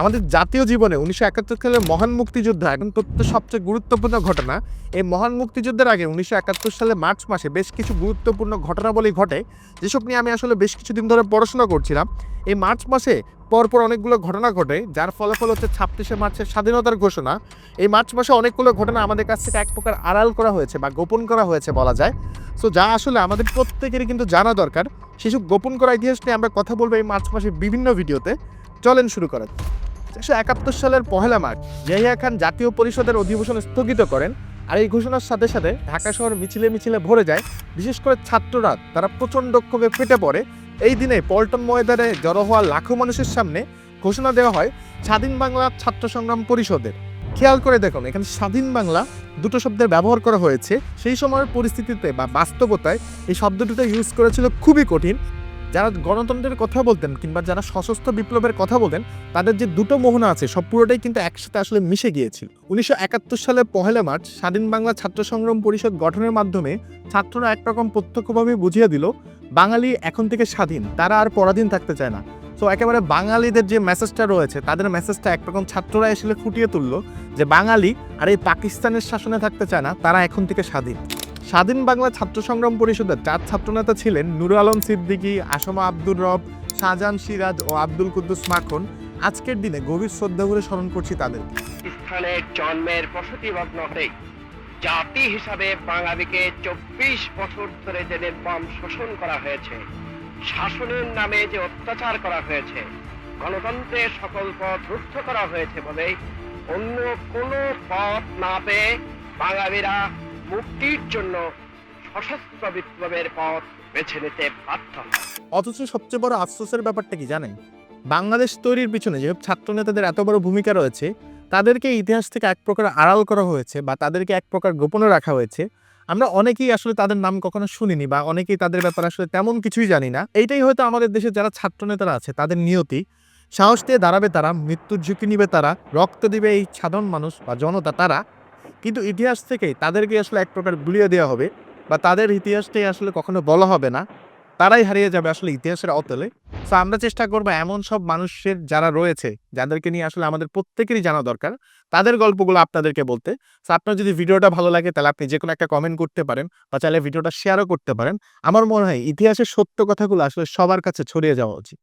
আমাদের জাতীয় জীবনে উনিশশো একাত্তর সালের মহান মুক্তিযোদ্ধা এখন তথ্য সবচেয়ে গুরুত্বপূর্ণ ঘটনা। এই মহান মুক্তিযুদ্ধের আগে উনিশশো একাত্তর সালে মার্চ মাসে বেশ কিছু গুরুত্বপূর্ণ ঘটনাবলী ঘটে, যেসব নিয়ে আমি আসলে বেশ কিছুদিন ধরে পড়াশোনা করছিলাম। এই মার্চ মাসে পরপর অনেকগুলো ঘটনা ঘটে, যার ফলাফল হচ্ছে ছাব্বিশে মার্চের স্বাধীনতার ঘোষণা। এই মার্চ মাসে অনেকগুলো ঘটনা আমাদের কাছ থেকে এক প্রকার আড়াল করা হয়েছে বা গোপন করা হয়েছে বলা যায়। সো যা আসলে আমাদের প্রত্যেকেরই কিন্তু জানা দরকার। সেসব গোপন করা ইতিহাস নিয়ে আমরা কথা বলব এই মার্চ মাসের বিভিন্ন ভিডিওতে। চলেন শুরু করা। উনিশশো একাত্তর সালের পহেলা মার্চ ইয়াহিয়া খান জাতীয় পরিষদের অধিবেশন স্থগিত করেন আর এই ঘোষণার সাথে সাথে ঢাকা শহর মিছিলে মিছিলে ভরে যায়। বিশেষ করে ছাত্ররা তারা প্রচণ্ড ক্ষোভে ফেটে পড়ে। এই দিনে পল্টন ময়দানে জড়ো হওয়া লাখো মানুষের সামনে ঘোষণা দেওয়া হয় স্বাধীন বাংলা ছাত্র সংগ্রাম পরিষদের। খেয়াল করে দেখুন, এখানে স্বাধীন বাংলা দুটো শব্দের ব্যবহার করা হয়েছে। সেই সময়ের পরিস্থিতিতে বা বাস্তবতায় এই শব্দ দুটো ইউজ করেছিল খুবই কঠিন। যারা গণতন্ত্রের কথা বলতেন কিংবা যারা সশস্ত্র বিপ্লবের কথা বলতেন, তাদের যে দুটো মোহনা আছে, সব পুরোটাই কিন্তু একসাথে আসলে মিশে গিয়েছিল। উনিশশো একাত্তর পহেলা মার্চ স্বাধীন বাংলা ছাত্র সংগ্রাম পরিষদ গঠনের মাধ্যমে ছাত্ররা একরকম প্রত্যক্ষভাবে বুঝিয়ে দিল, বাঙালি এখন থেকে স্বাধীন, তারা আর পরাধীন থাকতে চায় না। তো একেবারে বাঙালিদের যে মেসেজটা রয়েছে, তাদের মেসেজটা একরকম ছাত্ররা এসে ফুটিয়ে তুললো যে বাঙালি আর এই পাকিস্তানের শাসনে থাকতে চায় না, তারা এখন থেকে স্বাধীন। স্বাধীন বাংলা ছাত্র সংগ্রাম পরিষদের চার ছাত্রনেতা ছিলেন নুর আলম সিদ্দিকী, আসমা আব্দুর রব, শাহজাহান সিরাজ ও আব্দুল কুদ্দুস মাখন। আজকের দিনে গভীর শ্রদ্ধা করে স্মরণ করছি তাদের স্থানে জন্মের লগ্ন হতে জাতি হিসাবে বাঙালিকে চব্বিশ বছর ধরে যে নির্মম শোষণ করা হয়েছে, শাসনের নামে যে অত্যাচার করা হয়েছে গণতন্ত্রের সকল পথ রুদ্ধ করা হয়েছে বলে অন্য কোনো পথ না পেয়ে বাঙালিরা মুক্তির জন্য সশস্ত্র বিপ্লবের পথ বেছে নিতে বাধ্য অথচ সবচেয়ে বড় আফসোসের ব্যাপারটা কি জানেন? বাংলাদেশ তৈরির পিছনে যেসব ছাত্র নেতাদের এত বড় ভূমিকা রয়েছে, তাদেরকে ইতিহাস থেকে এক প্রকার আড়াল করা হয়েছে বা তাদেরকে এক প্রকার গোপনে রাখা হয়েছে, আমরা অনেকেই আসলে তাদের নাম কখনো শুনিনি বা অনেকেই তাদের ব্যাপারে আসলে তেমন কিছুই জানি না। এইটাই হয়তো আমাদের দেশে যারা ছাত্র নেতারা আছে, তাদের নিয়তি। সাহস দিয়ে দাঁড়াবে তারা, মৃত্যুর ঝুঁকি নিবে তারা, রক্ত দিবে এই সাধারণ মানুষ বা জনতা, তারা। কিন্তু ইতিহাস থেকেই তাদেরকে আসলে এক প্রকার গুলিয়ে দেওয়া হবে বা তাদের ইতিহাসটাই আসলে কখনো বলা হবে না। তারাই হারিয়ে যাবে আসলে ইতিহাসের অতলে। তো আমরা চেষ্টা করব এমন সব মানুষের যারা রয়েছে, যাদেরকে নিয়ে আসলে আমাদের প্রত্যেকেরই জানা দরকার, তাদের গল্পগুলো আপনাদেরকে বলতে। তো আপনার যদি ভিডিওটা ভালো লাগে, তাহলে আপনি যে কোনো একটা কমেন্ট করতে পারেন বা চাইলে ভিডিওটা শেয়ারও করতে পারেন। আমার মনে হয় ইতিহাসের সত্য কথাগুলো আসলে সবার কাছে ছড়িয়ে যাওয়া উচিত।